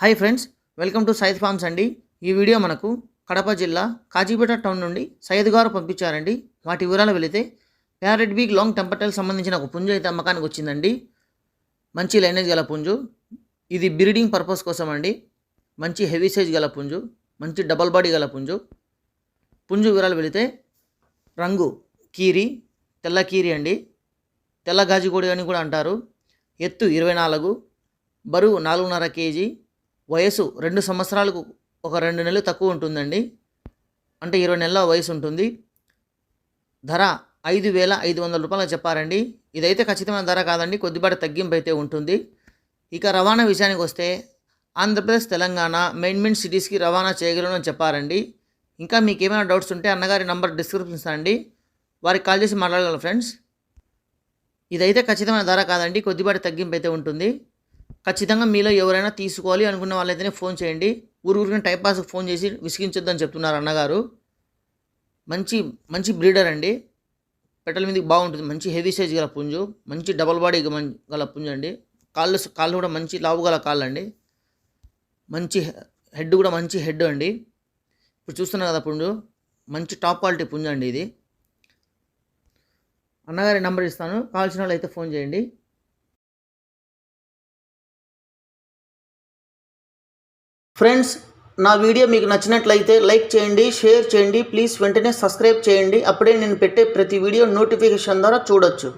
Hi friends welcome to Syed farms అండి. ఈ video మనకు కడప జిల్లా కాజీపేట టౌన్ నుండి సయ్యద్ గారు పంపించారండి. వాటి వివరాలు వెళితే ప్యారెట్ బీక్ లాంగ్ టెంపర్టైల్ సంబంధించిన ఒక పుంజు అయితే అమ్మకానికి వచ్చిందండి. మంచి లైనేజ్ గల పుంజు. ఇది బ్రీడింగ్ పర్పస్ కోసం అండి మంచి హెవీ సైజ్ గల పుంజు. మంచి డబల్ బాడీ గల పుంజు. పుంజు వివరాలు వెళితే రంగు కీరి తెల్ల కీరి అండి. తెల్ల గాజికోడి అని కూడా అంటారు. ఎత్తు ఇరవై నాలుగు బరువు నాలుగున్నర కేజీ వయసు రెండు సంవత్సరాలకు ఒక రెండు నెలలు తక్కువ ఉంటుందండి. అంటే ఇరవై నెలల వయసు ఉంటుంది. ధర ఐదు వేల ఐదు వందల రూపాయలు చెప్పారండి. ఇదైతే ఖచ్చితమైన ధర కాదండి. కొద్దిపాటి తగ్గింపు అయితే ఉంటుంది. ఇక రవాణా విషయానికి వస్తే ఆంధ్రప్రదేశ్ తెలంగాణ మెయిన్ మెయిన్ సిటీస్కి రవాణా చేయగలను అని చెప్పారండి. ఇంకా మీకు ఏమైనా డౌట్స్ ఉంటే అన్నగారి నంబర్ డిస్క్రిప్షన్ అండి వారికి కాల్ చేసి మాట్లాడగలరు ఫ్రెండ్స్. ఇదైతే ఖచ్చితమైన ధర కాదండి. కొద్దిపాటి తగ్గింపు అయితే ఉంటుంది. ఖచ్చితంగా మీలో ఎవరైనా తీసుకోవాలి అనుకున్న వాళ్ళైతేనే ఫోన్ చేయండి. ఊరు టైం పాస్కి ఫోన్ చేసి విసిగించొద్దని చెప్తున్నారు అన్నగారు. మంచి మంచి బ్రీడర్ అండి. పెట్టల మీదకి బాగుంటుంది. మంచి హెవీ సైజ్ గల పుంజు మంచి డబల్ బాడీ గల- గల పుంజు అండి. కాళ్ళు కాళ్ళు కూడా మంచి లావు గల కాళ్ళు అండి. మంచి హెడ్ కూడా మంచి హెడ్ అండి. ఇప్పుడు చూస్తున్నారు కదా పుంజు మంచి టాప్ క్వాలిటీ పుంజు అండి ఇది. అన్నగారి నెంబర్ ఇస్తాను. కావాల్సిన వాళ్ళు అయితే ఫోన్ చేయండి. ఫ్రెండ్స్ నా వీడియో మీకు నచ్చినట్లయితే లైక్ చేయండి షేర్ చేయండి ప్లీజ్ వెంటనే సబ్స్క్రైబ్ చేయండి. అప్పుడే నేను పెట్టే ప్రతి వీడియో నోటిఫికేషన్ ద్వారా చూడొచ్చు.